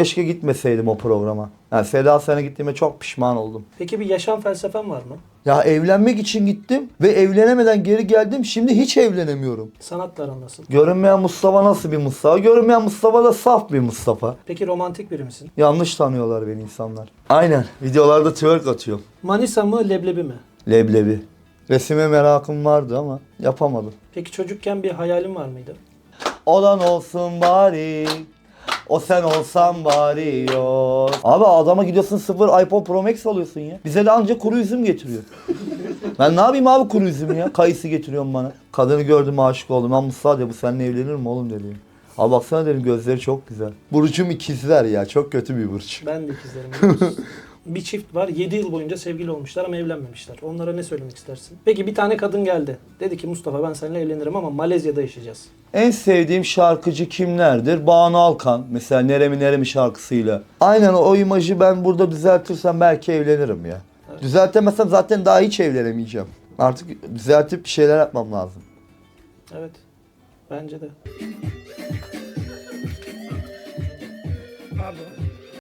Keşke gitmeseydim o programa. Yani Seda Sayan'a gittiğime çok pişman oldum. Peki bir yaşam felsefen var mı? Ya evlenmek için gittim ve evlenemeden geri geldim. Şimdi hiç evlenemiyorum. Sanatla aran nasıl? Görünmeyen Mustafa nasıl bir Mustafa? Görünmeyen Mustafa da saf bir Mustafa. Peki romantik biri misin? Yanlış tanıyorlar beni insanlar. Aynen. Videolarda twerk atıyorum. Manisa mı leblebi mi? Leblebi. Resime merakım vardı ama yapamadım. Peki çocukken bir hayalin var mıydı? Olan olsun bari. O sen olsan bari yok. Abi adama gidiyorsun sıfır iPhone Pro Max alıyorsun ya. Bize de ancak kuru üzüm getiriyor. ben ne yapayım abi kuru üzüm ya? Kayısı getiriyorsun bana. Kadını gördüm aşık oldum. Ben Mustafa de bu seninle evlenir mi oğlum dedi. Abi baksana dedim gözleri çok güzel. Burcum ikizler ya. Çok kötü bir burç. Ben de ikizlerim. biliyorsun. bir çift var 7 yıl boyunca sevgili olmuşlar ama evlenmemişler. Onlara ne söylemek istersin? Peki bir tane kadın geldi. Dedi ki Mustafa ben seninle evlenirim ama Malezya'da yaşayacağız. En sevdiğim şarkıcı kimlerdir? Banu Alkan. Mesela Neremi Neremi şarkısıyla. Aynen o imajı ben burada düzeltirsem belki evlenirim ya. Evet. Düzeltemezsem zaten daha hiç evlenemeyeceğim. Artık düzeltip bir şeyler yapmam lazım. Evet. Bence de. Pardon.